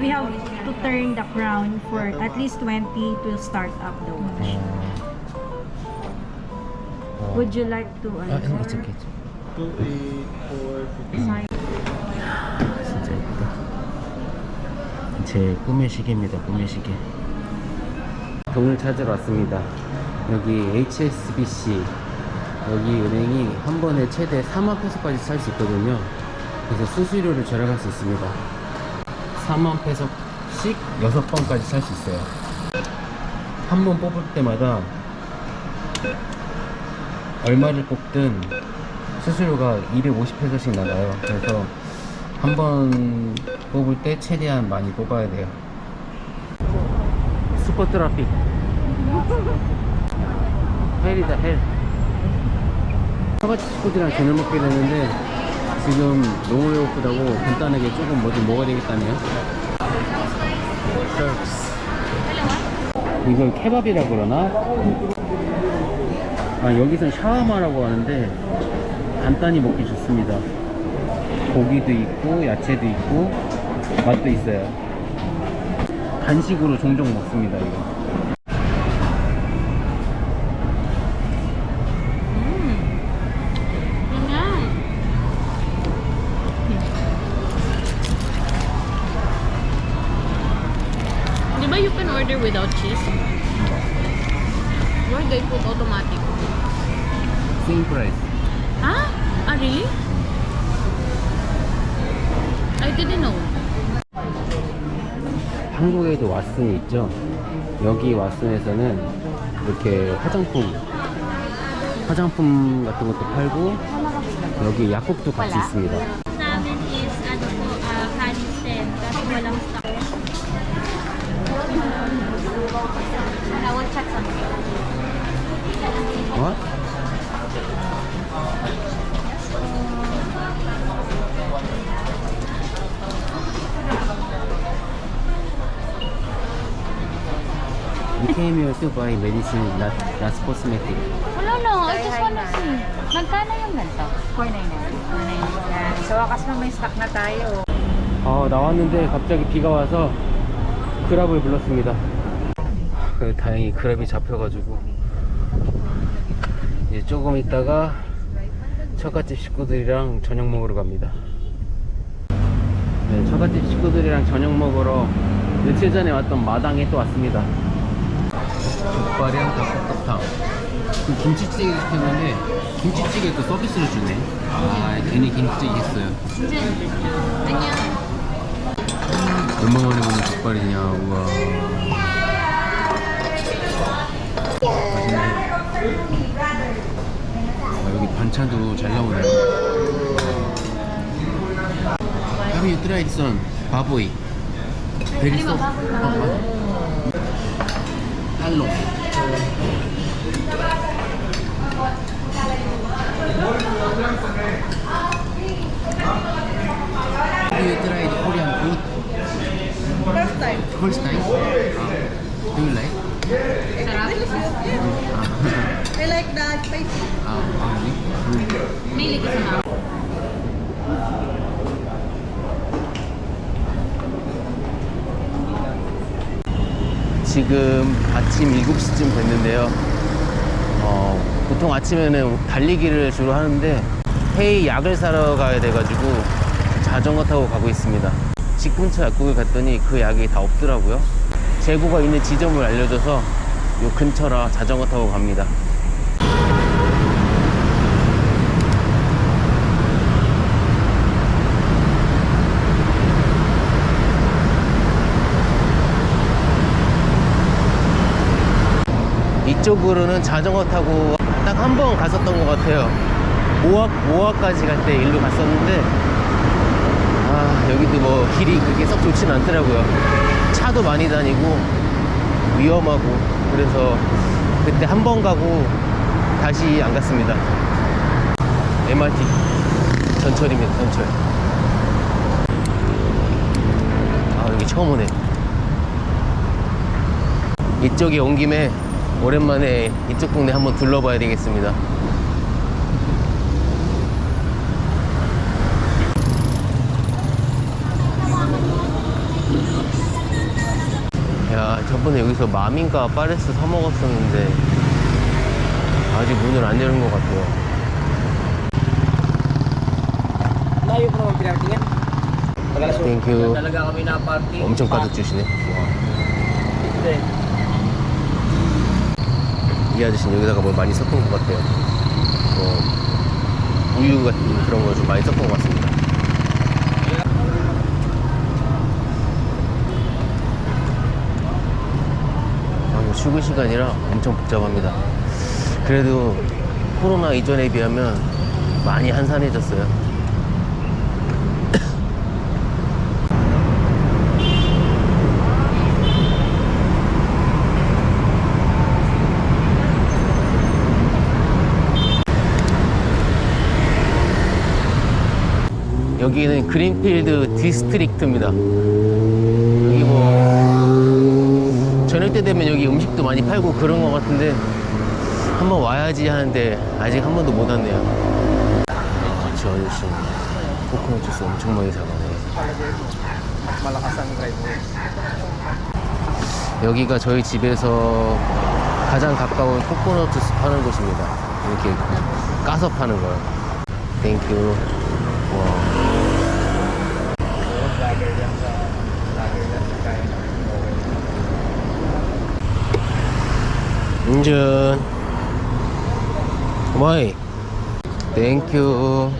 We have to turn the crown for at least 20 to start up the watch. 어. Would you like to 아, answer? it's okay. Sign. 진짜 예쁘다. 제 꿈의 시계입니다. 꿈의 시계. 돈을 찾으러 왔습니다. 여기 HSBC 여기 은행이 한 번에 최대 4만 페소까지 살 수 있거든요. 그래서 수수료를 절약할 수 있습니다. 4만 페소씩 6번까지 살 수 있어요. 한 번 뽑을 때마다 얼마를 뽑든 수수료가 250페소씩 나가요. 그래서 한 번 뽑을 때 최대한 많이 뽑아야 돼요. 슈퍼 트라픽. 헬이다 헬. 처갓집 식구들이랑 저녁 먹게 되는데 지금 너무 배고프다고 간단하게 조금 뭐 좀 먹어야 되겠다네요. 이걸 케밥이라 그러나? 아 여기선 샤워마라고 하는데 간단히 먹기 좋습니다. 고기도 있고 야채도 있고 맛도 있어요. 간식으로 종종 먹습니다 이거. Without cheese? Why they put automatic? Same price. Ah? Ah, really? I didn't know. 한국에도 왓슨이 있죠. 여기 왓슨에서는 이렇게 화장품, 화장품 같은 것도 팔고 여기 약국도 같이 있습니다. What? We came here to buy medicine, not, not cosmetic. Wala no, I just wanna see. Magkano yung ganito? 499. Yan. Sa wakas na may stock na tayo. 아 나왔는데 갑자기 비가 와서 그랍을 불렀습니다 그 다행히 그랍이 잡혀가지고 이제 조금 있다가 처갓집 식구들이랑 저녁 먹으러 갑니다. 네 처갓집 식구들이랑 저녁 먹으러 며칠 전에 왔던 마당에 또 왔습니다. 족발이랑 닭볶음탕. 그 김치찌개 시켰는데 김치찌개 또 서비스를 주네. 아 괜히 김치찌개 했어요. Ganyan. 얼마 만에 보는 족발이냐 우와. 맛있네 반찬도 잘 나오네요 baboy? Very soft Hello Have you tried Korean food? First time. First time? Ah. Do you like? I like the spicy. Ah, ah? May ka sa mga. 지금 아침 7시쯤 됐는데요. 어, 보통 아침에는 달리기를 주로 하는데 회의 약을 사러 가야 돼가지고 자전거 타고 가고 있습니다. 집 근처 약국에 갔더니 그 약이 다 없더라고요. 재고가 있는 지점을 알려줘서 요 근처라 자전거 타고 갑니다. 이쪽으로는 자전거 타고 딱 한 번 갔었던 것 같아요. 모학, 모학까지 갈 때 일로 갔었는데, 아, 여기도 뭐 길이 그렇게 썩 좋진 않더라고요. 차도 많이 다니고, 위험하고, 그래서 그때 한 번 가고 다시 안 갔습니다. MRT. 전철입니다, 전철. 아, 여기 처음 오네. 이쪽에 온 김에 오랜만에 이쪽 동네 한번 둘러봐야 되겠습니다. 야, 저번에 여기서 마민가 파레스 사 먹었었는데 아직 문을 안 열은 것 같아요. Party. 엄청 가득 주시네. 와. 네. 이 아저씨는 여기다가 뭘 많이 섞은 것 같아요. 뭐 우유 같은 그런 거 좀 많이 섞은 것 같습니다. 아, 출근 시간이라 엄청 복잡합니다. 그래도 코로나 이전에 비하면 많이 한산해졌어요. 여기는 그린필드 디스트릭트입니다. 여기 뭐 저녁 때 되면 여기 음식도 많이 팔고 그런 것 같은데 한번 와야지 하는데 아직 한 번도 못 왔네요. 저 아저씨 코코넛 주스 엄청 많이 사가네. Malakas ang driver. 여기가 저희 집에서 가장 가까운 코코넛 주스 파는 곳입니다. 이렇게 까서 파는 거요. 땡큐. 와. 운전. 와이. 땡큐.